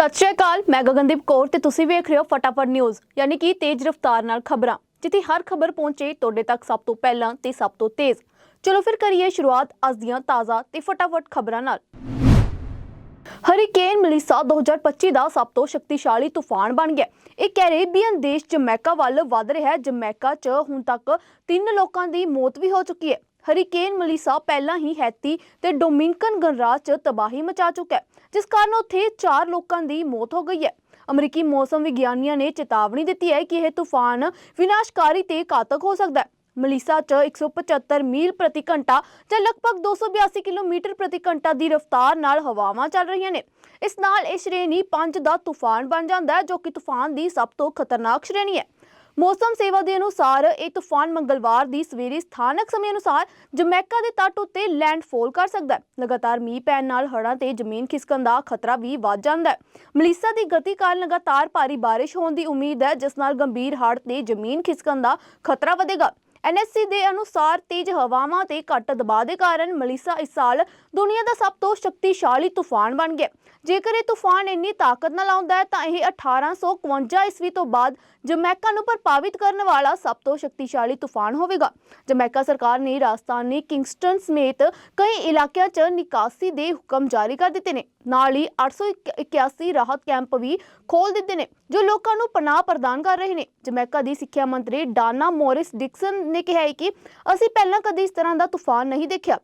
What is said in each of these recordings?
ਸਤਿ ਸ਼੍ਰੀ ਅਕਾਲ, ਮੈਂ ਗਗਨਦੀਪ ਕੌਰ ਤੇ ਤੁਸੀਂ ਵੇਖ ਰਹੇ ਹੋ ਫਟਾਫਟ ਨਿਊਜ਼, ਯਾਨੀ ਕਿ ਤੇਜ਼ ਰਫ਼ਤਾਰ ਨਾਲ ਖਬਰਾਂ, ਜਿੱਥੇ ਹਰ ਖਬਰ ਪਹੁੰਚੇ ਤੁਹਾਡੇ ਤੱਕ ਸਭ ਤੋਂ ਪਹਿਲਾਂ ਤੇ ਸਭ ਤੋਂ ਤੇਜ਼। ਚਲੋ ਫਿਰ ਕਰੀਏ ਸ਼ੁਰੂਆਤ ਅੱਜ ਦੀਆਂ ਤਾਜ਼ਾ ਤੇ ਫਟਾਫਟ ਖਬਰਾਂ ਨਾਲ। ਹਰੀਕੇਨ ਮਲੀਸਾ 2025 ਦਾ ਸਭ ਤੋਂ ਸ਼ਕਤੀਸ਼ਾਲੀ ਤੂਫਾਨ ਬਣ ਗਿਆ। ਇਹ ਕੈਰੇਬੀਅਨ ਦੇਸ਼ ਜਮੈਕਾ ਵੱਲ ਵੱਧ ਰਿਹਾ ਹੈ। ਜਮੈਕਾ 'ਚ ਹੁਣ ਤੱਕ ਤਿੰਨ ਲੋਕਾਂ ਦੀ ਮੌਤ ਵੀ ਹੋ ਚੁੱਕੀ ਹੈ। ਹਰੀਕੇਨ ਮਲੀਸਾ ਪਹਿਲਾਂ ਹੀ ਹੈਤੀ ਤੇ ਡੋਮਿਨਕਨ ਗਣਰਾਜ 'ਚ ਤਬਾਹੀ ਮਚਾ ਚੁੱਕਾ ਹੈ, ਜਿਸ ਕਾਰਨ ਉੱਥੇ 4 ਲੋਕਾਂ ਦੀ ਮੌਤ ਹੋ ਗਈ ਹੈ। ਅਮਰੀਕੀ ਮੌਸਮ ਵਿਗਿਆਨੀਆਂ ਨੇ ਚੇਤਾਵਨੀ ਦਿੱਤੀ ਹੈ ਕਿ ਇਹ ਤੂਫਾਨ ਵਿਨਾਸ਼ਕਾਰੀ ਤੇ ਘਾਤਕ ਹੋ ਸਕਦਾ ਹੈ। ਮਲੀਸਾ 'ਚ 175 ਮੀਲ ਪ੍ਰਤੀ ਘੰਟਾ ਜਾਂ ਲਗਭਗ 282 ਕਿਲੋਮੀਟਰ ਪ੍ਰਤੀ ਘੰਟਾ ਦੀ ਰਫ਼ਤਾਰ ਨਾਲ ਹਵਾਵਾਂ ਚੱਲ ਰਹੀਆਂ ਨੇ। ਇਸ ਨਾਲ ਇਹ ਸ਼੍ਰੇਣੀ 5 ਦਾ ਤੂਫਾਨ ਬਣ ਜਾਂਦਾ ਹੈ, ਜੋ ਕਿ ਤੂਫਾਨ ਦੀ ਸਭ ਤੋਂ ਖਤਰਨਾਕ ਸ਼੍ਰੇਣੀ ਹੈ। ਮੌਸਮ ਸੇਵਾ ਦੇ ਅਨੁਸਾਰ ਇਹ ਤੂਫਾਨ ਮੰਗਲਵਾਰ ਦੀ ਸਵੇਰੇ ਸਥਾਨਕ ਸਮੇਂ ਅਨੁਸਾਰ ਜਮੈਕਾ ਦੇ ਤੱਟ ਉੱਤੇ ਲੈਂਡਫਾਲ ਕਰ ਸਕਦਾ ਹੈ। ਲਗਾਤਾਰ ਮੀਂਹ ਪੈਣ ਨਾਲ ਹੜ੍ਹਾਂ ਤੇ ਜ਼ਮੀਨ ਖਿਸਕਣ ਦਾ ਖਤਰਾ ਵੀ ਵੱਧ ਜਾਂਦਾ ਹੈ। ਮਲੀਸਾ ਦੀ ਗਤੀ ਕਾਰਨ ਲਗਾਤਾਰ ਭਾਰੀ ਬਾਰਿਸ਼ ਹੋਣ ਦੀ ਉਮੀਦ ਹੈ, ਜਿਸ ਨਾਲ ਗੰਭੀਰ ਹੜ੍ਹ ਤੇ ਜ਼ਮੀਨ ਖਿਸਕਣ ਦਾ ਖਤਰਾ ਵਧੇਗਾ। ਐਨਐਸਸੀ ਦੇ ਅਨੁਸਾਰ ਤੇਜ਼ ਹਵਾਵਾਂ ਤੇ ਘੱਟ ਦਬਾਅ ਦੇ ਕਾਰਨ ਮਲੀਸਾ ਇਸ ਸਾਲ ਦੁਨੀਆ ਦਾ ਸਭ ਤੋਂ ਸ਼ਕਤੀਸ਼ਾਲੀ ਤੂਫਾਨ ਬਣ ਗਿਆ ਜੇਕਰ ਇਹ ਤੂਫਾਨ ਇੰਨੀ ਤਾਕਤ ਨਾਲ ਆਉਂਦਾ ਹੈ, ਤਾਂ ਇਹ 1851 ਈਸਵੀ ਤੋਂ ਬਾਅਦ ਜਮੈਕਾ ਨੂੰ ਪ੍ਰਭਾਵਿਤ ਕਰਨ ਵਾਲਾ ਸਭ ਤੋਂ ਸ਼ਕਤੀਸ਼ਾਲੀ ਤੂਫਾਨ ਹੋਵੇਗਾ। ਜਮੈਕਾ ਸਰਕਾਰ ਨੇ ਰਾਜਧਾਨੀ ਕਿੰਗਸਟਨ ਸਮੇਤ ਕਈ ਇਲਾਕਿਆਂ 'ਚ ਨਿਕਾਸੀ ਦੇ ਹੁਕਮ ਜਾਰੀ ਕਰ ਦਿੱਤੇ ਨੇ। ਨਾਲ ਹੀ 881 ਰਾਹਤ ਕੈਂਪ ਵੀ ਖੋਲ ਦਿੱਤੇ ਨੇ, ਜੋ ਲੋਕਾਂ ਨੂੰ ਪਨਾਹ ਪ੍ਰਦਾਨ ਕਰ ਰਹੇ ਨੇ। ਜਮੈਕਾ ਦੀ ਸਿੱਖਿਆ ਮੰਤਰੀ ਡਾਨਾ ਮੋਰਿਸ ਡਿਕਸਨ ਨੇ ਕਿਹਾ ਹੈ ਕਿ ਅਸੀਂ ਪਹਿਲਾਂ ਕਦੇ ਇਸ ਤਰ੍ਹਾਂ ਦਾ ਤੂਫਾਨ ਨਹੀਂ ਦੇਖਿਆ।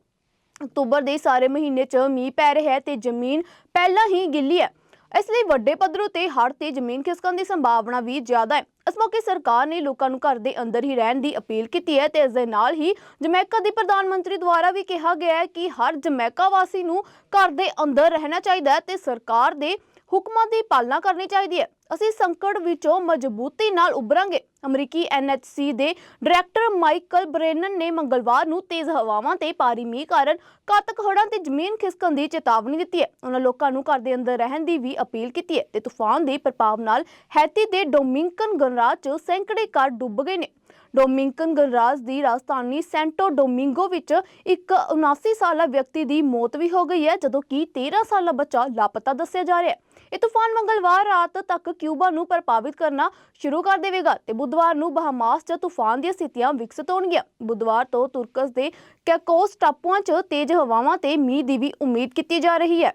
ਅਕਤੂਬਰ ਦੇ ਸਾਰੇ ਮਹੀਨੇ 'ਚ ਮੀਂਹ ਪੈ ਰਿਹਾ ਹੈ ਤੇ ਜ਼ਮੀਨ ਪਹਿਲਾਂ ਹੀ ਗਿੱਲੀ ਹੈ। ਇਸ ਲਈ ਵੱਡੇ ਪੱਧਰ ਤੇ ਹੜ੍ਹ ਤੇ ਜ਼ਮੀਨ ਖਿਸਕਣ ਦੀ ਸੰਭਾਵਨਾ ਵੀ ਜ਼ਿਆਦਾ ਹੈ। ਇਸ ਮੌਕੇ ਸਰਕਾਰ ਨੇ ਲੋਕਾਂ ਨੂੰ ਘਰ ਦੇ ਅੰਦਰ ਹੀ ਰਹਿਣ ਦੀ ਅਪੀਲ ਕੀਤੀ ਹੈ ਤੇ ਇਸ ਦੇ ਨਾਲ ਹੀ ਜਮੈਕਾ ਦੇ ਪ੍ਰਧਾਨ ਮੰਤਰੀ ਦੁਆਰਾ ਵੀ ਕਿਹਾ ਗਿਆ ਹੈ ਕਿ ਹਰ ਜਮੈਕਾ ਵਾਸੀ ਨੂੰ ਘਰ ਦੇ ਅੰਦਰ ਰਹਿਣਾ ਚਾਹੀਦਾ ਹੈ ਤੇ ਸਰਕਾਰ ਦੇ ਹੁਕਮਾਂ ਦੀ ਪਾਲਣਾ ਕਰਨੀ ਚਾਹੀਦੀ ਹੈ। ਅਸੀਂ ਸੰਕਟ ਵਿੱਚੋਂ ਮਜ਼ਬੂਤੀ ਨਾਲ ਉਭਰਾਂਗੇ। ਅਮਰੀਕੀ ਐਨਐਚਸੀ ਦੇ ਡਾਇਰੈਕਟਰ ਮਾਈਕਲ ਬ੍ਰੇਨਨ ਨੇ ਮੰਗਲਵਾਰ ਨੂੰ ਤੇਜ਼ ਹਵਾਵਾਂ ਤੇ ਭਾਰੀ ਮੀਂਹ ਕਾਰਨ ਘਾਤਕ ਹੜ੍ਹਾਂ ਤੇ ਜ਼ਮੀਨ ਖਿਸਕਣ ਦੀ ਚੇਤਾਵਨੀ ਦਿੱਤੀ ਹੈ। ਉਹਨਾਂ ਲੋਕਾਂ ਨੂੰ ਘਰ ਦੇ ਅੰਦਰ ਰਹਿਣ ਦੀ ਵੀ ਅਪੀਲ ਕੀਤੀ ਹੈ ਤੇ ਤੂਫਾਨ ਦੇ ਪ੍ਰਭਾਵ ਨਾਲ ਹੈਤੀ ਦੇ ਡੋਮਿੰਕਨ ਗਣਰਾਜ 'ਚ ਸੈਂਕੜੇ ਘਰ ਡੁੱਬ ਗਏ ਨੇ। ਡੋਮਿੰਕਨ ਗਣਰਾਜ ਦੀ ਰਾਜਧਾਨੀ ਸੈਂਟੋ ਡੋਮਿੰਗੋ ਵਿੱਚ ਇੱਕ 79 ਸਾਲਾ ਵਿਅਕਤੀ ਦੀ ਮੌਤ ਵੀ ਹੋ ਗਈ ਹੈ, ਜਦੋਂ ਕਿ 13 ਸਾਲਾ ਬੱਚਾ ਲਾਪਤਾ ਦੱਸਿਆ ਜਾ ਰਿਹਾ ਹੈ। ਇਹ ਤੂਫਾਨ ਮੰਗਲਵਾਰ ਰਾਤ ਤੱਕ ਕਿਊਬਾ ਨੂੰ ਪ੍ਰਭਾਵਿਤ ਕਰਨਾ ਸ਼ੁਰੂ ਕਰ ਦੇਵੇਗਾ ਤੇ ਬੁੱਧਵਾਰ ਨੂੰ ਬਹਾਮਾਸ 'ਚ ਤੂਫਾਨ ਦੀਆਂ ਸਥਿਤੀਆਂ ਵਿਕਸਿਤ ਹੋਣਗੀਆਂ। ਬੁੱਧਵਾਰ ਤੋਂ ਤੁਰਕਸ ਦੇ ਕੈਕੋਸ ਟਾਪੂਆਂ 'ਚ ਤੇਜ਼ ਹਵਾਵਾਂ ਤੇ ਮੀਂਹ ਦੀ ਵੀ ਉਮੀਦ ਕੀਤੀ ਜਾ ਰਹੀ ਹੈ।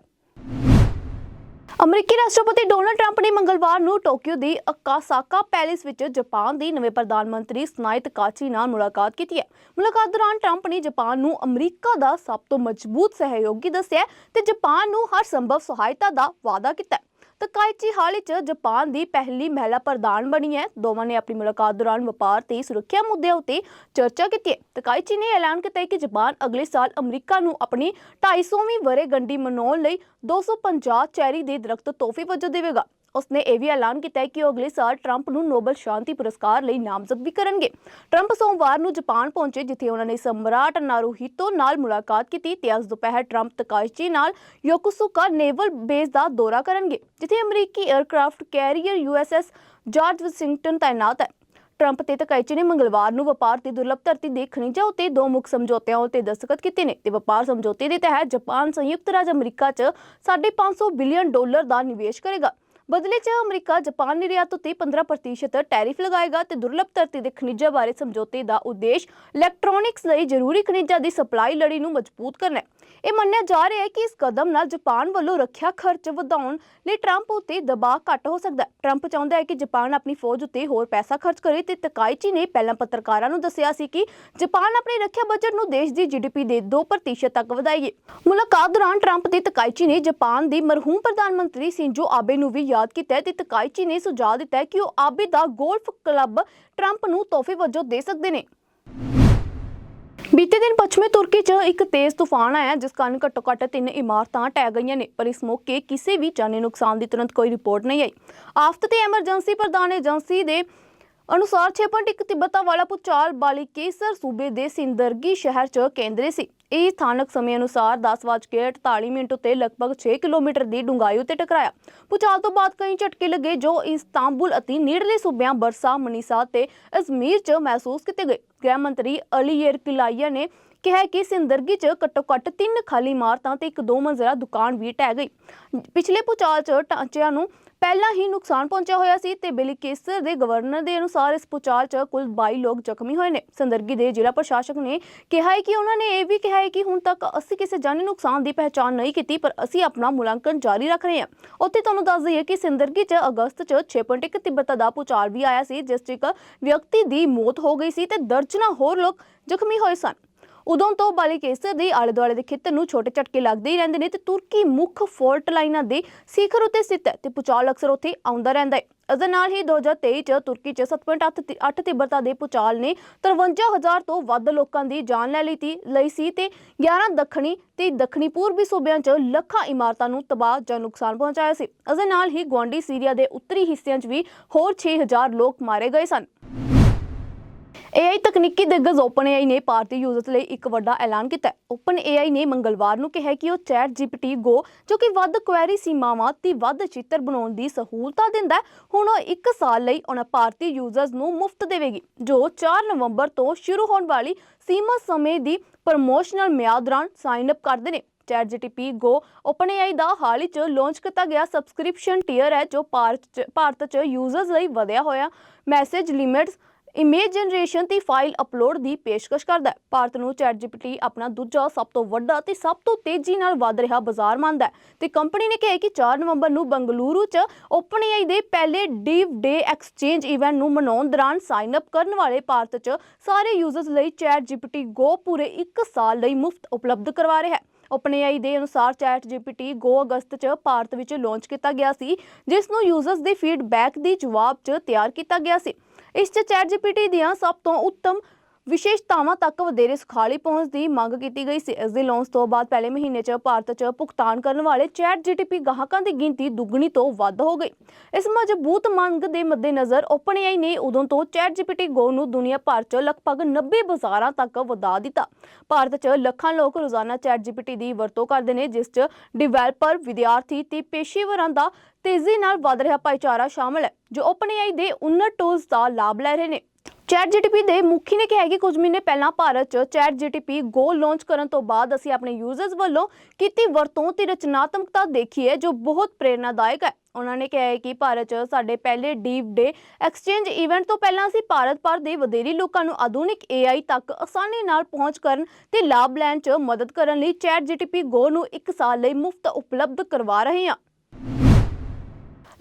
ਅਮਰੀਕੀ ਰਾਸ਼ਟਰਪਤੀ ਡੋਨਲਡ ਟਰੰਪ ਨੇ ਮੰਗਲਵਾਰ ਨੂੰ ਟੋਕੀਓ ਦੀ ਅਕਾਸਾਕਾ ਪੈਲੇਸ ਵਿੱਚ ਜਾਪਾਨ ਦੀ ਨਵੇਂ ਪ੍ਰਧਾਨ ਮੰਤਰੀ ਸਨਾਇਤ ਕਾਚੀ ਨਾਲ ਮੁਲਾਕਾਤ ਕੀਤੀ ਹੈ। ਮੁਲਾਕਾਤ ਦੌਰਾਨ ਟਰੰਪ ਨੇ ਜਾਪਾਨ ਨੂੰ ਅਮਰੀਕਾ ਦਾ ਸਭ ਤੋਂ ਮਜ਼ਬੂਤ ਸਹਿਯੋਗੀ ਦੱਸਿਆ ਤੇ ਜਾਪਾਨ ਨੂੰ ਹਰ ਸੰਭਵ ਸਹਾਇਤਾ ਦਾ ਵਾਅਦਾ ਕੀਤਾ ਹੈ ਤਕਾਈਚੀ ਹਾਲ ਵਿੱਚ ਜਾਪਾਨ ਦੀ ਪਹਿਲੀ ਮਹਿਲਾ ਪ੍ਰਧਾਨ ਬਣੀ ਹੈ। ਦੋਵਾਂ ਨੇ ਆਪਣੀ ਮੁਲਾਕਾਤ ਦੌਰਾਨ ਵਪਾਰ ਤੇ ਸੁਰੱਖਿਆ ਮੁੱਦਿਆਂ ਉਤੇ ਚਰਚਾ ਕੀਤੀ ਹੈ। ਤਕਾਈਚੀ ਨੇ ਐਲਾਨ ਕੀਤਾ ਕਿ ਜਾਪਾਨ ਅਗਲੇ ਸਾਲ ਅਮਰੀਕਾ ਨੂੰ ਆਪਣੀ 250ਵੀਂ ਵਰ੍ਹੇਗੰਢੀ ਮਨਾਉਣ ਲਈ 250 ਚੈਰੀ ਦੇ ਦਰਖਤ ਤੋਹਫੇ ਵਜੋਂ ਦੇਵੇਗਾ। ਉਸਨੇ ਇਹ ਵੀ ਐਲਾਨ ਕੀਤਾ ਹੈ ਕਿ ਉਹ ਅਗਲੇ ਸਾਲ ਟਰੰਪ ਨੂੰ ਨੋਬਲ ਸ਼ਾਂਤੀ ਪੁਰਸਕਾਰ ਲਈ ਨਾਮਜ਼ਦ ਵੀ ਕਰਨਗੇ। ਟਰੰਪ ਸੋਮਵਾਰ ਨੂੰ ਜਾਪਾਨ ਪਹੁੰਚੇ, ਜਿੱਥੇ ਉਹਨਾਂ ਨੇ ਸਮਰਾਟ ਨਾਰੂਹਿਤੋ ਨਾਲ ਮੁਲਾਕਾਤ ਕੀਤੀ ਤੇ ਅੱਜ ਦੁਪਹਿਰ ਟਰੰਪ ਤਕਾਇਚੀ ਨਾਲ ਯੋਕੋਸੂਕਾ ਨੇਵਲ ਬੇਸ ਦਾ ਦੌਰਾ ਕਰਨਗੇ, ਜਿੱਥੇ ਅਮਰੀਕੀ aircraft carrier USS George Washington ਤਾਇਨਾਤ ਹੈ। ਟਰੰਪ ਤੇ ਤਕਾਇਚੀ ਨੇ ਮੰਗਲਵਾਰ ਨੂੰ ਵਪਾਰ ਦੀ ਦੁਰਲੱਭ ਧਰਤੀ ਦੇ ਖਣਿਜਾਂ ਉਤੇ ਦੋ ਮੁੱਖ ਸਮਝੌਤਿਆਂ ਉਤੇ ਦਸਤਖਤ ਕੀਤੇ ਨੇ ਤੇ ਵਪਾਰ ਸਮਝੌਤੇ ਦੇ ਤਹਿਤ ਜਾਪਾਨ ਸੰਯੁਕਤ ਰਾਜ ਅਮਰੀਕਾ 'ਚ 550 ਬਿਲੀਅਨ ਡਾਲਰ ਦਾ ਨਿਵੇਸ਼ ਕਰੇਗਾ। ਬਦਲੇ 'ਚ ਅਮਰੀਕਾ, ਜਾਪਾਨ ਨਿਰਯਾਤ ਉਤੇ 15% ਟੈਰਿਫ ਲਗਾਏਗਾ ਤੇ ਦੁਰਲਭ ਧਰਤੀ ਦੇ ਖਣਿਜਾਂ ਬਾਰੇ ਸਮਝੌਤੇ ਦਾ ਉਦੇਸ਼ ਇਲੈਕਟ੍ਰੋਨਿਕਸ ਲਈ ਜ਼ਰੂਰੀ ਖਣਿਜਾਂ ਦੀ ਸਪਲਾਈ ਲੜੀ ਨੂੰ ਮਜ਼ਬੂਤ ਕਰਨਾ ਹੈ। ਇਹ ਮੰਨਿਆ ਜਾ ਰਿਹਾ ਹੈ ਕਿ ਇਸ ਕਦਮ ਨਾਲ ਜਾਪਾਨ ਵੱਲੋਂ ਰੱਖਿਆ ਖਰਚ ਵਧਾਉਣ ਲਈ ਟਰੰਪ ਉਤੇ ਦਬਾਅ ਘੱਟ ਹੋ ਸਕਦਾ ਹੈ। ਟਰੰਪ ਚਾਹੁੰਦਾ ਹੈ ਕਿ ਜਾਪਾਨ ਆਪਣੀ ਫੌਜ ਉਤੇ ਹੋਰ ਪੈਸਾ ਖਰਚ ਕਰੇ ਤੇ ਤਕਾਈਚੀ ਨੇ ਪਹਿਲਾਂ ਪੱਤਰਕਾਰਾਂ ਨੂੰ ਦੱਸਿਆ ਸੀ ਕਿ ਜਾਪਾਨ ਆਪਣੀ ਰੱਖਿਆ ਬਜਟ ਨੂੰ ਦੇਸ਼ ਦੀ ਜੀਡੀਪੀ ਦੇ 2% ਤੱਕ ਵਧਾਏਗੀ। ਮੁਲਾਕਾਤ ਦੌਰਾਨ ਟਰੰਪ ਤੇ ਤਕਾਇਚੀ ਨੇ ਜਾਪਾਨ ਦੀ ਮਰਹੂਮ ਪ੍ਰਧਾਨ ਮੰਤਰੀ ਸਿੰਜੋ ਆਬੇ ਨੂੰ ਵੀ ਯਾਦ ਕੀਤਾ ਹੈ ਤੇ ਤਕਾਈਚੀ ਨੇ ਸੁਝਾਅ ਦਿੱਤਾ ਹੈ ਕਿ ਉਹ ਆਬੇ ਦਾ ਗੋਲਫ ਕਲੱਬ ਟਰੰਪ ਨੂੰ ਤੋਹਫੇ ਵਜੋਂ ਦੇ ਸਕਦੇ ਨੇ। ਬੀਤੇ ਦਿਨ ਪੱਛਮੀ ਤੁਰਕੀ 'ਚ ਇੱਕ ਤੇਜ਼ ਤੂਫਾਨ ਆਇਆ, ਜਿਸ ਕਾਰਨ ਘੱਟੋ-ਘੱਟ ਤਿੰਨ ਇਮਾਰਤਾਂ ਢਹਿ ਗਈਆਂ ਨੇ, ਪਰ ਇਸ ਮੌਕੇ ਕਿਸੇ ਵੀ ਜਾਨੀ ਨੁਕਸਾਨ ਦੀ ਤੁਰੰਤ ਕੋਈ ਰਿਪੋਰਟ ਨਹੀਂ ਆਈ। ਆਫਤ ਤੇ ਐਮਰਜੈਂਸੀ ਪ੍ਰਧਾਨ ਏਜੰਸੀ ਦੇ ਅਨੁਸਾਰ 6.1 ਤਿੱਬਤਾਂ ਵਾਲਾ ਭੂਚਾਲ ਬਾਲੀਕੇਸਰ ਸੂਬੇ ਦੇ ਸਿੰਦਰਗੀ ਸ਼ਹਿਰ 'ਚ ਕੇਂਦਰੀ ਸੀ। ਇਹ ਸਥਾਨਕ ਸਮੇਂ ਅਨੁਸਾਰ 10:48 ਮਿੰਟ ਉੱਤੇ ਲਗਭਗ 6 ਕਿਲੋਮੀਟਰ ਦੀ ਡੂੰਘਾਈ ਉੱਤੇ ਟਕਰਾਇਆ। ਭੂਚਾਲ ਤੋਂ ਬਾਅਦ ਕਈ ਝਟਕੇ ਲੱਗੇ ਜੋ ਇਸਤਾਂਬੁਲ ਅਤੇ ਨੇੜਲੇ ਸੂਬਿਆਂ ਬਰਸਾ, ਮਨੀਸਾ ਤੇ ਅਜ਼ਮੀਰ 'ਚ ਮਹਿਸੂਸ ਕੀਤੇ ਗਏ। ਗ੍ਰਹਿ ਮੰਤਰੀ ਅਲੀ ਯਰਕਿਲਾਈਆ ਨੇ ਕਿਹਾ ਕਿ ਸਿੰਦਰਗੀ 'ਚ ਘੱਟੋ ਘੱਟ ਤਿੰਨ ਖਾਲੀ ਇਮਾਰਤਾਂ ਤੇ ਇੱਕ ਦੋ ਮੰਜ਼ਿਲਾ ਦੁਕਾਨ ਵੀ ਢਹਿ ਗਈ। ਪਿਛਲੇ ਭੂਚਾਲ 'ਚ ਢਾਂਚਿਆਂ ਨੂੰ ਪਹਿਲਾਂ ਹੀ ਨੁਕਸਾਨ ਪਹੁੰਚਿਆ ਹੋਇਆ ਸੀ ਤੇ ਬੇਲੀਕੇਸਰ ਦੇ ਗਵਰਨਰ ਦੇ ਅਨੁਸਾਰ ਇਸ ਭੂਚਾਲ 'ਚ ਕੁੱਲ 22 ਲੋਕ ਜ਼ਖਮੀ ਹੋਏ ਨੇ। ਸੰਦਰਗੀ ਦੇ ਜ਼ਿਲ੍ਹਾ ਪ੍ਰਸ਼ਾਸਕ ਨੇ ਕਿਹਾ ਹੈ ਕਿ ਉਹਨਾਂ ਨੇ ਇਹ ਵੀ ਕਿਹਾ ਹੈ ਕਿ ਹੁਣ ਤੱਕ ਅਸੀਂ ਕਿਸੇ ਜਾਨੀ ਨੁਕਸਾਨ ਦੀ ਪਹਿਚਾਣ ਨਹੀਂ ਕੀਤੀ, ਪਰ ਅਸੀਂ ਆਪਣਾ ਮੁਲਾਂਕਣ ਜਾਰੀ ਰੱਖ ਰਹੇ ਹਾਂ। ਉੱਥੇ ਤੁਹਾਨੂੰ ਦੱਸ ਦਈਏ ਕਿ ਸੰਦਰਗੀ 'ਚ ਅਗਸਤ 'ਚ 6.1 ਤਿੱਬਤ ਦਾ ਭੂਚਾਲ ਵੀ ਆਇਆ ਸੀ, ਜਿਸ 'ਚ ਇੱਕ ਵਿਅਕਤੀ ਦੀ ਮੌਤ ਹੋ ਗਈ ਸੀ ਤੇ ਦਰਜਨਾਂ ਹੋਰ ਲੋਕ ਜ਼ਖਮੀ ਹੋਏ ਸਨ। ਉਦੋਂ ਤੋਂ ਬਾਲੀਕੇਸਰ ਦੇ ਆਲੇ ਦੁਆਲੇ ਦੇ ਖੇਤਰ ਨੂੰ ਛੋਟੇ ਝਟਕੇ ਲੱਗਦੇ ਹੀ ਰਹਿੰਦੇ ਨੇ ਤੇ ਤੁਰਕੀ ਮੁੱਖ ਫੋਲਟ ਲਾਈਨਾਂ ਦੇ ਸਿਖਰ ਉੱਤੇ ਸਥਿਤ ਹੈ ਤੇ ਪੁਚਾਲ ਅਕਸਰ ਉੱਥੇ ਆਉਂਦਾ ਰਹਿੰਦਾ ਹੈ। ਇਸ ਦੇ ਨਾਲ ਹੀ 2023 ਚ ਤੁਰਕੀ ਚ 7.8 8 ਦੇ ਪੁਚਾਲ ਨੇ 53000 ਤੋਂ ਵੱਧ ਲੋਕਾਂ ਦੀ ਜਾਨ ਲੈ ਲਈ ਤੀ, ਲਈ ਸੀ ਤੇ 11 ਦੱਖਣੀ ਤੇ ਦੱਖਣੀ ਪੂਰਬੀ ਸੂਬਿਆਂ ਚ ਲੱਖਾਂ ਇਮਾਰਤਾਂ ਨੂੰ ਤਬਾਹ ਜਾਂ ਨੁਕਸਾਨ ਪਹੁੰਚਾਇਆ ਸੀ। ਇਸ ਦੇ ਨਾਲ ਹੀ ਗੁਆਂਢੀ ਸੀਰੀਆ ਦੇ ਉੱਤਰੀ ਹਿੱਸਿਆਂ 'ਚ ਵੀ ਹੋਰ 6000 ਲੋਕ ਮਾਰੇ ਗਏ ਸਨ। AI ਤਕਨੀਕੀ ਦਿੱਗਜ OpenAI ਨੇ ਭਾਰਤੀ ਯੂਜ਼ਰਸ ਲਈ ਇੱਕ ਵੱਡਾ ਐਲਾਨ ਕੀਤਾ ਹੈ। OpenAI ਨੇ ਮੰਗਲਵਾਰ ਨੂੰ ਕਿਹਾ ਕਿ ਉਹ Chat GPT Go, ਜੋ ਕਿ ਵੱਧ ਕੁਐਰੀ ਸੀਮਾਵਾਂ ਤੇ ਵੱਧ ਚਿੱਤਰ ਬਣਾਉਣ ਦੀ ਸਹੂਲਤਾਂ ਦਿੰਦਾ ਹੈ, ਹੁਣ ਉਹ 1 ਸਾਲ ਲਈ ਉਹਨਾਂ ਭਾਰਤੀ ਯੂਜ਼ਰਸ ਨੂੰ ਮੁਫਤ ਦੇਵੇਗੀ, ਜੋ 4 ਨਵੰਬਰ ਤੋਂ ਸ਼ੁਰੂ ਹੋਣ ਵਾਲੀ ਸੀਮਾ ਸਮੇਂ ਦੀ ਪ੍ਰਮੋਸ਼ਨਲ ਮਿਆਦ ਦੌਰਾਨ ਸਾਈਨ ਅਪ ਕਰਦੇ ਨੇ। ਚੈਟ ChatGPT Go OpenAI ਦਾ ਹਾਲ ਹੀ ਚ ਲਾਂਚ ਕੀਤਾ ਗਿਆ ਸਬਸਕ੍ਰਿਪਸ਼ਨ ਟੀਅਰ ਹੈ, ਜੋ ਭਾਰਤ 'ਚ- ਭਾਰਤ 'ਚ ਯੂਜ਼ਰਸ ਲਈ ਵਧਿਆ ਹੋਇਆ। ਮੈਸੇਜ ਲਿਮਿਟਸ ਇਮੇਜ ਜਨਰੇਸ਼ਨ ਦੀ ਫਾਈਲ ਅਪਲੋਡ ਦੀ ਪੇਸ਼ਕਸ਼ ਕਰਦਾ ਹੈ। ਭਾਰਤ ਨੂੰ ChatGPT ਆਪਣਾ ਦੂਜਾ ਸਭ ਤੋਂ ਵੱਡਾ ਤੇ ਸਭ ਤੋਂ ਤੇਜ਼ੀ ਨਾਲ ਵਧ ਰਿਹਾ ਬਾਜ਼ਾਰ ਮੰਨਦਾ ਹੈ ਤੇ ਕੰਪਨੀ ਨੇ ਕਿਹਾ ਕਿ 4 ਨਵੰਬਰ ਨੂੰ ਬੰਗਲੁਰੂ 'ਚ OpenAI ਦੇ ਪਹਿਲੇ ਡੀਵ ਡੇ ਐਕਸਚੇਂਜ ਇਵੈਂਟ ਨੂੰ ਮਨਾਉਣ ਦੌਰਾਨ ਸਾਈਨ ਅਪ ਕਰਨ ਵਾਲੇ ਭਾਰਤ 'ਚ ਸਾਰੇ ਯੂਜ਼ਰਸ ਲਈ ChatGPT Go ਪੂਰੇ 1 ਸਾਲ ਲਈ ਮੁਫਤ ਉਪਲਬਧ ਕਰਵਾ ਰਿਹਾ ਹੈ। OpenAI ਦੇ ਅਨੁਸਾਰ ChatGPT Go ਅਗਸਤ 'ਚ ਭਾਰਤ ਵਿੱਚ ਲਾਂਚ ਕੀਤਾ ਗਿਆ ਸੀ, ਜਿਸ ਨੂੰ ਯੂਜ਼ਰਸ ਦੇ ਫੀਡਬੈਕ ਦੀ ਜਵਾਬ 'ਚ ਤਿਆਰ ਕੀਤਾ ਗਿਆ ਸੀ। ਇਸ 'ਚ ChatGPT ਦੀਆਂ ਸਭ ਤੋਂ ਉੱਤਮ ਵਿਸ਼ੇਸ਼ਤਾਵਾਂ ਤੱਕ ਵਧੇਰੇ ਸੁਖਾਲੀ ਪਹੁੰਚ ਦੀ ਮੰਗ ਕੀਤੀ ਗਈ ਸੀ। ਇਸ ਦੀ ਲੌਂਚ ਤੋਂ ਬਾਅਦ ਪਹਿਲੇ ਮਹੀਨੇ 'ਚ ਭਾਰਤ 'ਚ ਭੁਗਤਾਨ ਕਰਨ ਵਾਲੇ ਚੈਟ ChatGPT ਗਾਹਕਾਂ ਦੀ ਗਿਣਤੀ ਦੁੱਗਣੀ ਤੋਂ ਵੱਧ ਹੋ ਗਈ। ਇਸ ਮਜ਼ਬੂਤ ਮੰਗ ਦੇ ਮੱਦੇਨਜ਼ਰ OpenAI ਨੇ ਉਦੋਂ ਤੋਂ ਚੈਟ ChatGPT ਗੋ ਨੂੰ ਦੁਨੀਆ ਭਰ 'ਚ ਲਗਭਗ 90 ਬਾਜ਼ਾਰਾਂ ਤੱਕ ਵਧਾ ਦਿੱਤਾ। ਭਾਰਤ 'ਚ ਲੱਖਾਂ ਲੋਕ ਰੋਜ਼ਾਨਾ ਚੈਟ ChatGPT ਦੀ ਵਰਤੋਂ ਕਰਦੇ ਨੇ, ਜਿਸ 'ਚ ਡਿਵੈਲਪਰ ਵਿਦਿਆਰਥੀ ਤੇ ਪੇਸ਼ੇਵਰਾਂ ਦਾ ਤੇਜ਼ੀ ਨਾਲ ਵਧ ਰਿਹਾ ਭਾਈਚਾਰਾ ਸ਼ਾਮਲ ਹੈ, ਜੋ OpenAI ਦੇ ਉન્નਤ ਟੂਲਸ ਦਾ ਲਾਭ ਲੈ ਰਹੇ ਨੇ। ਚੈਟ ChatGPT ਦੇ ਮੁਖੀ ਨੇ ਕਿਹਾ ਕਿ ਕੁਝ ਮਹੀਨੇ ਪਹਿਲਾਂ ਭਾਰਤ 'ਚ ਚੈਟ ChatGPT ਗੋ ਲਾਂਚ ਕਰਨ ਤੋਂ ਬਾਅਦ ਅਸੀਂ ਆਪਣੇ ਯੂਜ਼ਰਸ ਵੱਲੋਂ ਕੀਤੀ ਵਰਤੋਂ ਤੇ ਰਚਨਾਤਮਕਤਾ ਦੇਖੀ ਹੈ, ਜੋ ਬਹੁਤ ਪ੍ਰੇਰਨਾਦਾਇਕ ਹੈ। ਉਹਨਾਂ ਨੇ ਕਿਹਾ ਹੈ ਕਿ ਭਾਰਤ 'ਚ ਸਾਡੇ ਪਹਿਲੇ ਡੀਪ ਡੇ ਐਕਸਚੇਂਜ ਇਵੈਂਟ ਤੋਂ ਪਹਿਲਾਂ ਅਸੀਂ ਭਾਰਤ ਭਰ ਦੇ ਵਧੇਰੀ ਲੋਕਾਂ ਨੂੰ ਆਧੁਨਿਕ AI ਤੱਕ ਆਸਾਨੀ ਨਾਲ ਪਹੁੰਚ ਕਰਨ ਤੇ ਲਾਭ ਲੈਣ 'ਚ ਮਦਦ ਕਰਨ ਲਈ ਚੈਟ ChatGPT ਗੋ ਨੂੰ 1 ਸਾਲ ਲਈ ਮੁਫਤ ਉਪਲਬਧ ਕਰਵਾ ਰਹੇ ਹਾਂ।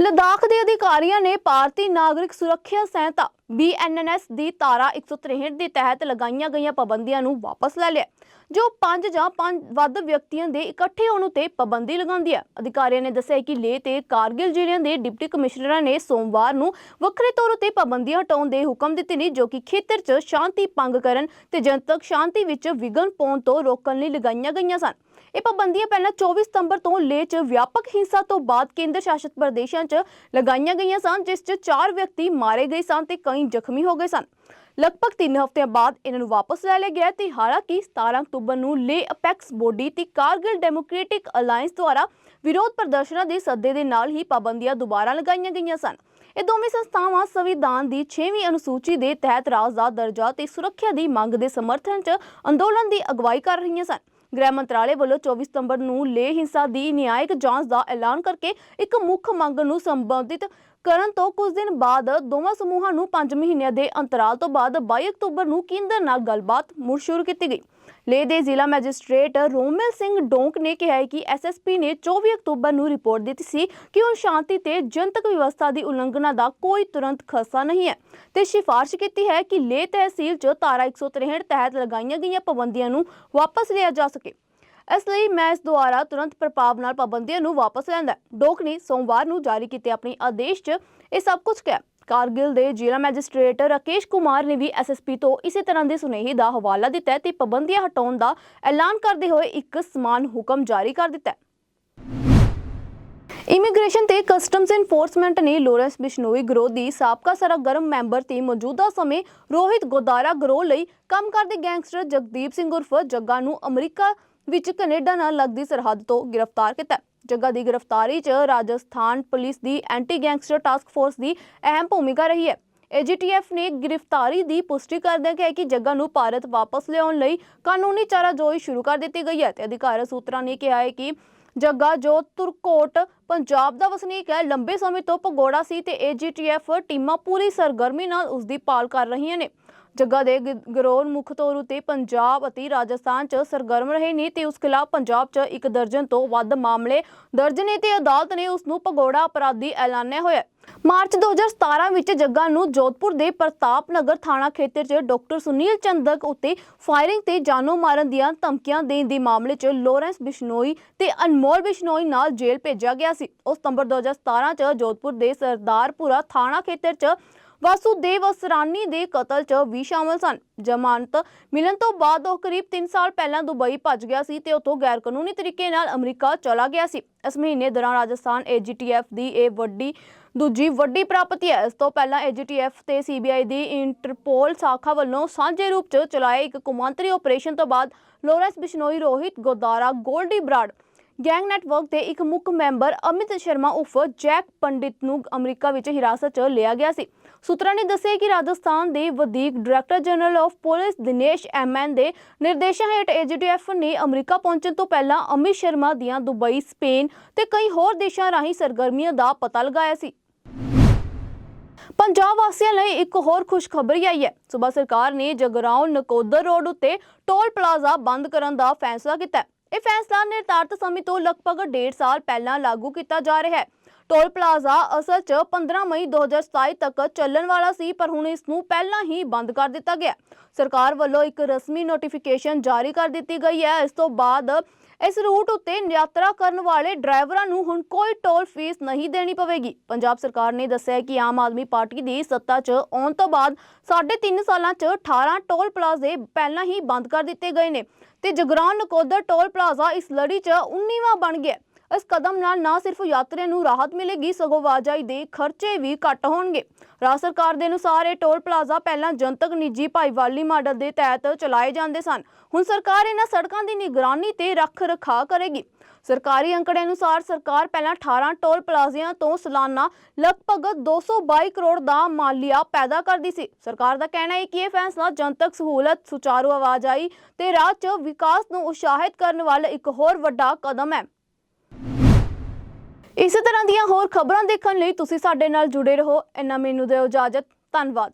ਲਦਾਖ ਦੇ ਅਧਿਕਾਰੀਆਂ ਨੇ ਭਾਰਤੀ ਨਾਗਰਿਕ ਸੁਰੱਖਿਆ ਸੰਹਿਤਾ BNNS ਦੀ ਧਾਰਾ 163 ਦੇ ਤਹਿਤ ਲਗਾਈਆਂ ਗਈਆਂ ਪਾਬੰਦੀਆਂ ਨੂੰ ਵਾਪਸ ਲੈ ਲਿਆ ਜੋ ਪੰਜ ਜਾਂ ਪੰਜ ਵੱਧ ਵਿਅਕਤੀਆਂ ਦੇ ਇਕੱਠੇ ਹੋਣ ਉਤੇ ਪਾਬੰਦੀ ਲਗਾਉਂਦੀ ਹੈ। ਅਧਿਕਾਰੀਆਂ ਨੇ ਦੱਸਿਆ ਕਿ ਲੇਹ ਤੇ ਕਾਰਗਿਲ ਜ਼ਿਲ੍ਹਿਆਂ ਦੇ ਡਿਪਟੀ ਕਮਿਸ਼ਨਰਾਂ ਨੇ ਸੋਮਵਾਰ ਨੂੰ ਵੱਖਰੇ ਤੌਰ ਉਤੇ ਪਾਬੰਦੀਆਂ ਹਟਾਉਣ ਦੇ ਹੁਕਮ ਦਿੱਤੇ ਨੇ, ਜੋ ਕਿ ਖੇਤਰ 'ਚ ਸ਼ਾਂਤੀ ਭੰਗ ਕਰਨ ਤੇ ਜਨਤਕ ਸ਼ਾਂਤੀ ਵਿੱਚ ਵਿਘਨ ਪਾਉਣ ਤੋਂ ਰੋਕਣ ਲਈ ਲਗਾਈਆਂ ਗਈਆਂ ਸਨ। ਇਹ ਪਾਬੰਦੀਆਂ ਪਹਿਲਾਂ 24 ਸਤੰਬਰ ਤੋਂ ਲੇਹ 'ਚ ਵਿਆਪਕ ਹਿੰਸਾ ਤੋਂ ਬਾਅਦ ਕੇਂਦਰ ਸ਼ਾਸਿਤ ਪ੍ਰਦੇਸ਼ਾਂ 'ਚ ਲਗਾਈਆਂ ਗਈਆਂ ਸਨ, ਜਿਸ 'ਚ 4 ਵਿਅਕਤੀ ਮਾਰੇ ਗਏ ਸਨ ਤੇ ਕਈ ਜ਼ਖਮੀ ਹੋ ਗਏ ਸਨ। ਲਗਭਗ 3 ਹਫ਼ਤਿਆਂ ਬਾਅਦ ਇਹਨਾਂ ਨੂੰ ਵਾਪਸ ਲੈ ਲਿਆ ਗਿਆ ਤੇ ਹਾਲਾਂਕਿ 17 ਅਕਤੂਬਰ ਨੂੰ ਲੇ ਅਪੈਕਸ ਬੋਡੀ ਤੇ ਕਾਰਗਿਲ ਡੈਮੋਕ੍ਰੈਟਿਕ ਅਲਾਈਅੰਸ ਦੁਆਰਾ ਵਿਰੋਧ ਪ੍ਰਦਰਸ਼ਨਾਂ ਦੇ ਸੱਦੇ ਦੇ ਨਾਲ ਹੀ ਪਾਬੰਦੀਆਂ ਦੁਬਾਰਾ ਲਗਾਈਆਂ ਗਈਆਂ ਸਨ। ਇਹ ਦੋਵੇਂ ਸੰਸਥਾਵਾਂ ਸੰਵਿਧਾਨ ਦੀ 6ਵੀਂ ਅਨੁਸੂਚੀ ਦੇ ਤਹਿਤ ਰਾਜ ਦਾ ਦਰਜਾ ਤੇ ਸੁਰੱਖਿਆ ਦੀ ਮੰਗ ਦੇ ਸਮਰਥਨ 'ਚ ਅੰਦੋਲਨ ਦੀ ਅਗਵਾਈ ਕਰ ਰਹੀਆਂ ਸਨ। ਗ੍ਰਹਿ ਮੰਤਰਾਲੇ ਵੱਲੋਂ 24 ਸਤੰਬਰ ਨੂੰ ਲੇਹ ਹਿੰਸਾ ਦੀ ਨਿਆਇਕ ਜਾਂਚ ਦਾ ਐਲਾਨ ਕਰਕੇ ਇੱਕ ਮੁੱਖ ਮੰਗ ਨੂੰ ਸੰਬੋਧਿਤ ਕਰਨ ਤੋਂ ਕੁਝ ਦਿਨ ਬਾਅਦ ਦੋਵਾਂ ਸਮੂਹਾਂ ਨੂੰ 5 ਮਹੀਨਿਆਂ ਦੇ ਅੰਤਰਾਲ ਤੋਂ ਬਾਅਦ 22 ਅਕਤੂਬਰ ਨੂੰ ਕੇਂਦਰ ਨਾਲ ਗੱਲਬਾਤ ਮੁੜ ਸ਼ੁਰੂ ਕੀਤੀ ਗਈ। ਲੇਹ ਦੇ ਜ਼ਿਲ੍ਹਾ ਮੈਜਿਸਟ੍ਰੇਟ ਰੋਮਿਲ ਸਿੰਘ ਡੋਂਕ ਨੇ ਕਿਹਾ ਹੈ ਕਿ ਐਸਐਸਪੀ ਨੇ 24 ਅਕਤੂਬਰ ਨੂੰ ਰਿਪੋਰਟ ਦਿੱਤੀ ਸੀ ਕਿ ਹੁਣ ਸ਼ਾਂਤੀ ਤੇ ਜਨਤਕ ਵਿਵਸਥਾ ਦੀ ਉਲੰਘਣਾ ਦਾ ਕੋਈ ਤੁਰੰਤ ਖਸਾ ਨਹੀਂ ਹੈ ਤੇ ਸਿਫਾਰਿਸ਼ ਕੀਤੀ ਹੈ ਕਿ ਲੇਹ ਤਹਿਸੀਲ 'ਚ ਧਾਰਾ 163 ਤਹਿਤ ਲਗਾਈਆਂ ਗਈਆਂ ਪਾਬੰਦੀਆਂ ਨੂੰ ਵਾਪਸ ਲਿਆ ਜਾ ਸਕੇ। ਇਸ ਲਈ ਮੈਂ ਇਸ ਦੁਆਰਾ ਤੁਰੰਤ ਪ੍ਰਭਾਵ ਨਾਲ ਪਾਬੰਦੀਆਂ ਨੂੰ ਵਾਪਸ ਲੈਂਦਾ ਡੋਕ ਨੇ ਸੋਮਵਾਰ ਨੂੰ ਜਾਰੀ ਕੀਤੇ ਆਪਣੇ ਆਦੇਸ਼ 'ਚ ਇਹ ਸਭ ਕੁਝ ਕਿਹਾ। ਕਾਰਗਿਲ ਦੇ ਜ਼ਿਲ੍ਹਾ ਮੈਜਿਸਟ੍ਰੇਟ ਰਾਕੇਸ਼ ਕੁਮਾਰ ਨੇ ਵੀ ਐਸਐਸਪੀ ਤੋਂ ਇਸੇ ਤਰ੍ਹਾਂ ਦੇ ਸੁਨੇਹੇ ਦਾ ਹਵਾਲਾ ਦਿੱਤਾ ਹੈ ਤੇ ਪਾਬੰਦੀਆਂ ਹਟਾਉਣ ਦਾ ਐਲਾਨ ਕਰਦੇ ਹੋਏ ਇੱਕ ਸਮਾਨ ਹੁਕਮ ਜਾਰੀ ਕਰ ਦਿੱਤਾ ਇਮੀਗ੍ਰੇਸ਼ਨ ਤੇ ਕਸਟਮਸ ਇਨਫੋਰਸਮੈਂਟ ਨੇ ਲੋਰੈਂਸ ਬਿਸ਼ਨੋਈ ਗਰੋਹ ਦੀ ਸਾਬਕਾ ਸਰਗਰਮ ਮੈਂਬਰ ਤੇ ਮੌਜੂਦਾ ਸਮੇਂ ਰੋਹਿਤ ਗੋਦਾਰਾ ਗਰੋਹ ਲਈ ਕੰਮ ਕਰਦੇ ਗੈਂਗਸਟਰ ਜਗਦੀਪ ਸਿੰਘ ਉਰਫ ਜੱਗਾ ਨੂੰ ਅਮਰੀਕਾ ਵਿੱਚ ਕੈਨੇਡਾ ਨਾਲ ਲੱਗਦੀ ਸਰਹੱਦ ਤੋਂ ਗ੍ਰਿਫਤਾਰ ਕੀਤਾ ਜੱਗਾ ਦੀ ਗ੍ਰਿਫਤਾਰੀ 'ਚ ਰਾਜਸਥਾਨ ਪੁਲਿਸ ਦੀ ਐਂਟੀ ਗੈਂਗਸਟਰ ਟਾਸਕ ਫੋਰਸ ਦੀ ਅਹਿਮ ਭੂਮਿਕਾ ਰਹੀ ਹੈ। ਏਜੀਟੀਐਫ ਨੇ ਗ੍ਰਿਫਤਾਰੀ ਦੀ ਪੁਸ਼ਟੀ ਕਰਦਿਆਂ ਕਿਹਾ ਕਿ ਜੱਗਾ ਨੂੰ ਭਾਰਤ ਵਾਪਸ ਲਿਆਉਣ ਲਈ ਕਾਨੂੰਨੀ ਚਾਰਾਜੋਈ ਸ਼ੁਰੂ ਕਰ ਦਿੱਤੀ ਗਈ ਹੈ ਤੇ ਅਧਿਕਾਰਤ ਸੂਤਰਾਂ ਨੇ ਕਿਹਾ ਹੈ ਕਿ ਜੱਗਾ ਜੋ ਤੁਰਕੋਟ, ਪੰਜਾਬ ਦਾ ਵਸਨੀਕ ਹੈ, ਲੰਬੇ ਸਮੇਂ ਤੋਂ ਭਗੌੜਾ ਸੀ ਤੇ ਏਜੀਟੀਐਫ ਟੀਮਾਂ ਪੂਰੀ ਸਰਗਰਮੀ ਨਾਲ ਉਸ ਦੀ ਪਾਲ ਕਰ ਰਹੀਆਂ ਨੇ। ਜੱਗਾ ਦੇ ਗ- ਮੁੱਖ ਤੌਰ ਉਤੇ ਪੰਜਾਬ ਅਤੇ ਰਾਜਸਥਾਨ 'ਚ ਸਰਗਰਮ ਰਹੇ ਨੇ ਤੇ ਉਸ ਖਿਲਾਫ ਪੰਜਾਬ 'ਚ ਇੱਕ ਦਰਜਨ ਤੋਂ ਵੱਧ ਮਾਮਲੇ ਦਰਜ ਨੇ ਤੇ ਅਦਾਲਤ ਨੇ ਉਸ ਨੂੰ ਭਗੌੜਾ ਅਪਰਾਧੀ ਐਲਾਨਿਆ ਹੋਇਆ ਮਾਰਚ 2017 ਵਿੱਚ ਜੱਗਾ ਨੂੰ ਜੋਧਪੁਰ ਦੇ ਪ੍ਰਤਾਪ ਨਗਰ ਥਾਣਾ ਖੇਤਰ 'ਚ ਡਾਕਟਰ ਸੁਨੀਲ ਚੰਦਕ ਉੱਤੇ ਫਾਇਰਿੰਗ ਤੇ ਜਾਨੋਂ ਮਾਰਨ ਦੀਆਂ ਧਮਕੀਆਂ ਦੇਣ ਦੇ ਮਾਮਲੇ 'ਚ ਲੋਰੈਂਸ ਬਿਸ਼ਨੋਈ ਤੇ ਅਨਮੋਲ ਬਿਸ਼ਨੋਈ ਨਾਲ ਜੇਲ੍ਹ ਭੇਜਿਆ ਗਿਆ ਸੀ। ਉਸ ਸਤੰਬਰ 2017 'ਚ ਜੋਧਪੁਰ ਦੇ ਸਰਦਾਰਪੁਰਾ ਥਾਣਾ ਖੇਤਰ 'ਚ ਵਾਸੂਦੇਵ ਅਸਰਾਨੀ ਦੇ ਕਤਲ 'ਚ ਵੀ ਸ਼ਾਮਲ ਸਨ। ਜ਼ਮਾਨਤ ਮਿਲਣ ਤੋਂ ਬਾਅਦ ਉਹ ਕਰੀਬ 3 ਸਾਲ ਪਹਿਲਾਂ ਦੁਬਈ ਭੱਜ ਗਿਆ ਸੀ ਤੇ ਉੱਥੋਂ ਗੈਰ ਕਾਨੂੰਨੀ ਤਰੀਕੇ ਨਾਲ ਅਮਰੀਕਾ ਚਲਾ ਗਿਆ ਸੀ। ਇਸ ਮਹੀਨੇ ਦੌਰਾਨ ਰਾਜਸਥਾਨ ਏਜੀਟੀਐਫ ਦੀ ਇਹ ਵੱਡੀ, ਦੂਜੀ ਵੱਡੀ ਪ੍ਰਾਪਤੀ ਹੈ। ਇਸ ਤੋਂ ਪਹਿਲਾਂ ਏਜੀਟੀਐਫ ਤੇ ਸੀਬੀਆਈ ਦੀ ਇੰਟਰਪੋਲ ਸ਼ਾਖਾ ਵੱਲੋਂ ਸਾਂਝੇ ਰੂਪ 'ਚ ਚਲਾਏ ਇੱਕ ਕੌਮਾਂਤਰੀ ਆਪਰੇਸ਼ਨ ਤੋਂ ਬਾਅਦ ਲੋਰੈਂਸ ਬਿਸ਼ਨੋਈ ਰੋਹਿਤ ਗੋਦਾਰਾ ਗੋਲਡੀ ਬਰਾਡ ਗੈਂਗ ਨੈਟਵਰਕ ਦੇ ਇੱਕ ਮੁੱਖ ਮੈਂਬਰ ਅਮਿਤ ਸ਼ਰਮਾ ਉਫ ਜੈਕ ਪੰਡਿਤ ਨੂੰ ਅਮਰੀਕਾ ਵਿੱਚ ਹਿਰਾਸਤ 'ਚ ਲਿਆ ਗਿਆ ਸੀ। ਸੂਤਰਾਂ ਨੇ ਦੱਸਿਆ ਕਿ ਰਾਜਸਥਾਨ ਦੇ ਵਧੀਕ director general of police Dinesh M N ਦੇ ਨਿਰਦੇਸ਼ਾਂ ਹੇਠ ਏਜੀਟੀਐਫ ਨੇ ਅਮਰੀਕਾ ਪਹੁੰਚਣ ਤੋਂ ਪਹਿਲਾਂ ਅਮਿਤ ਸ਼ਰਮਾ ਦੀਆਂ ਦੁਬਈ, ਸਪੇਨ ਤੇ ਕਈ ਹੋਰ ਦੇਸ਼ਾਂ ਰਾਹੀਂ ਸਰਗਰਮੀਆਂ ਦਾ ਪਤਾ ਲਗਾਇਆ ਸੀ। ਪੰਜਾਬ ਵਾਸੀਆਂ ਲਈ ਇੱਕ ਹੋਰ ਖੁਸ਼ਖਬਰੀ ਆਈ ਹੈ। ਸੂਬਾ ਸਰਕਾਰ ਨੇ ਜਗਰਾਉਂ ਨਕੋਦਰ ਰੋਡ ਉੱਤੇ ਟੋਲ ਪਲਾਜ਼ਾ ਬੰਦ ਕਰਨ ਦਾ ਫੈਸਲਾ ਕੀਤਾ ਇਹ ਫੈਸਲਾ ਨਿਰਧਾਰਤ ਸਮੇਂ ਤੋਂ ਲਗਭਗ 1.5 ਸਾਲ ਪਹਿਲਾਂ ਲਾਗੂ ਕੀਤਾ ਜਾ ਰਿਹਾ ਹੈ। ਟੋਲ ਪਲਾਜ਼ਾ ਅਸਲ 'ਚ 15 ਮਈ 2027 ਤੱਕ ਚੱਲਣ ਵਾਲਾ ਸੀ, ਪਰ ਹੁਣ ਇਸ ਨੂੰ ਪਹਿਲਾਂ ਹੀ ਬੰਦ ਕਰ ਦਿੱਤਾ ਗਿਆ ਸਰਕਾਰ ਵੱਲੋਂ ਇੱਕ ਰਸਮੀ ਨੋਟੀਫਿਕੇਸ਼ਨ ਜਾਰੀ ਕਰ ਦਿੱਤੀ ਗਈ ਹੈ। ਇਸ ਤੋਂ ਬਾਅਦ ਇਸ ਰੂਟ ਉੱਤੇ ਯਾਤਰਾ ਕਰਨ ਵਾਲੇ ਡਰਾਈਵਰਾਂ ਨੂੰ ਹੁਣ ਕੋਈ ਟੋਲ ਫੀਸ ਨਹੀਂ ਦੇਣੀ ਪਵੇਗੀ। ਪੰਜਾਬ ਸਰਕਾਰ ਨੇ ਦੱਸਿਆ ਕਿ ਆਮ ਆਦਮੀ ਪਾਰਟੀ ਦੀ ਸੱਤਾ 'ਚ ਆਉਣ ਤੋਂ ਬਾਅਦ ਸਾਢੇ ਤਿੰਨ ਸਾਲਾਂ 'ਚ 18 ਟੋਲ ਪਲਾਜ਼ੇ ਪਹਿਲਾਂ ਹੀ ਬੰਦ ਕਰ ਦਿੱਤੇ ਗਏ ਨੇ ਤੇ ਜਗਰਾਉਂ ਨਕੋਦਰ ਟੋਲ ਪਲਾਜ਼ਾ ਇਸ ਲੜੀ 'ਚ 19ਵਾਂ ਬਣ ਗਿਆ। ਇਸ ਕਦਮ ਨਾਲ ਨਾ ਸਿਰਫ ਯਾਤਰੀਆਂ ਨੂੰ ਰਾਹਤ ਮਿਲੇਗੀ, ਸਗੋਂ ਵਾਜਾਈ ਦੇ ਖਰਚੇ ਵੀ ਘੱਟ ਹੋਣਗੇ। ਰਾਜ ਸਰਕਾਰ ਦੇ ਅਨੁਸਾਰ ਇਹ ਟੋਲ ਪਲਾਜ਼ਾ ਪਹਿਲਾਂ ਜਨਤਕ ਨਿੱਜੀ ਭਾਈਵਾਲੀ ਮਾਡਲ ਦੇ ਤਹਿਤ ਚਲਾਏ ਜਾਂਦੇ ਸਨ। ਹੁਣ ਸਰਕਾਰ ਇਹਨਾਂ ਸੜਕਾਂ ਦੀ ਨਿਗਰਾਨੀ ਤੇ ਰੱਖ ਰਖਾਅ ਕਰੇਗੀ। ਸਰਕਾਰੀ ਅੰਕੜੇ ਅਨੁਸਾਰ ਸਰਕਾਰ ਪਹਿਲਾਂ 18 ਟੋਲ ਪਲਾਜ਼ਿਆਂ ਤੋਂ ਸਾਲਾਨਾ ਲਗਭਗ 222 ਕਰੋੜ ਦਾ ਮਾਲੀਆ ਪੈਦਾ ਕਰਦੀ ਸੀ। ਸਰਕਾਰ ਦਾ ਕਹਿਣਾ ਹੈ ਕਿ ਇਹ ਫੈਸਲਾ ਜਨਤਕ ਸਹੂਲਤ ਸੁਚਾਰੂ ਆਵਾਜਾਈ ਤੇ ਰਾਜ 'ਚ ਵਿਕਾਸ ਨੂੰ ਉਤਸ਼ਾਹਿਤ ਕਰਨ ਵਾਲਾ ਇੱਕ ਹੋਰ ਵੱਡਾ ਕਦਮ ਹੈ। ਇਸੇ ਤਰ੍ਹਾਂ ਦੀਆਂ ਹੋਰ ਖਬਰਾਂ ਦੇਖਣ ਲਈ ਤੁਸੀਂ ਸਾਡੇ ਨਾਲ ਜੁੜੇ ਰਹੋ। ਇੰਨਾ ਮੈਨੂੰ ਦਿਓ ਇਜਾਜ਼ਤ। ਧੰਨਵਾਦ।